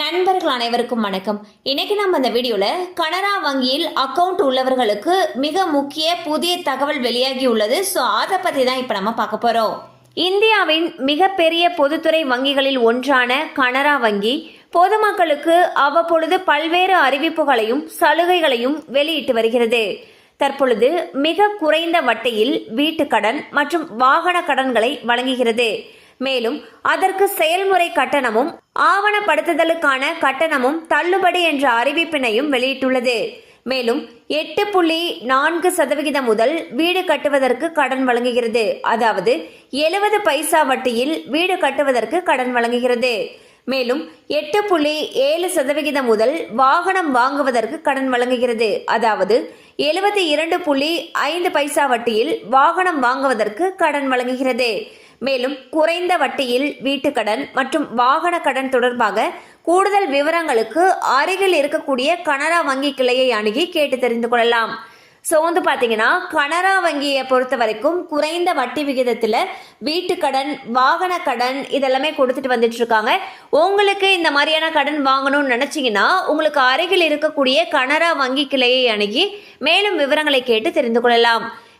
நண்பர்கள் அனைவருக்கும் வணக்கம். இன்னைக்கு நம்ம இந்த வீடியோல கனரா வங்கியில் அக்கவுண்ட் உள்ளவர்களுக்கு மிக முக்கிய புதிய தகவல் வெளியாகி உள்ளது. ஸோ அதை பத்தி தான் இப்போ நம்ம பார்க்க போறோம். இந்தியாவின் மிகப்பெரிய பொதுத்துறை வங்கிகளில் ஒன்றான கனரா வங்கி பொதுமக்களுக்கு அவ்வப்பொழுது பல்வேறு அறிவிப்புகளையும் சலுகைகளையும் வெளியிட்டு வருகிறது. தற்பொழுது மிக குறைந்த வட்டியில் வீட்டுக்கடன் மற்றும் வாகன கடன்களை வழங்குகிறது. மேலும் அதற்கு செயல்முறை கட்டணமும் ஆவணப்படுத்துதலுக்கான கட்டணமும் தள்ளுபடி என்ற அறிவிப்பினையும் வெளியிட்டுள்ளது. மேலும் எட்டு புள்ளி நான்கு சதவிகிதம் முதல் வீடு கட்டுவதற்கு கடன் வழங்குகிறது. அதாவது எழுபது பைசா வட்டியில் வீடு கட்டுவதற்கு கடன் வழங்குகிறது. மேலும் எட்டு புள்ளி ஏழு சதவிகிதம் முதல் வாகனம் வாங்குவதற்கு கடன் வழங்குகிறது. அதாவது எழுபத்தி இரண்டு புள்ளி ஐந்து பைசா வட்டியில் வாகனம் வாங்குவதற்கு கடன் வழங்குகிறது. மேலும் குறைந்த வட்டியில் வீட்டுக்கடன் மற்றும் வாகன கடன் தொடர்பாக கூடுதல் விவரங்களுக்கு அருகில் இருக்கக்கூடிய கனரா வங்கி கிளையை அணுகி கேட்டு தெரிந்து கொள்ளலாம். ஸோ வந்து பார்த்தீங்கன்னா கனரா வங்கியை பொறுத்த வரைக்கும் குறைந்த வட்டி விகிதத்தில் வீட்டுக்கடன் வாகன கடன் இதெல்லாமே கொடுத்துட்டு வந்துட்டு இருக்காங்க. உங்களுக்கு இந்த மாதிரியான கடன் வாங்கணும்னு நினச்சிங்கன்னா உங்களுக்கு அருகில் இருக்கக்கூடிய கனரா வங்கி கிளையை அணுகி மேலும் விவரங்களை கேட்டு தெரிந்து கொள்ளலாம்.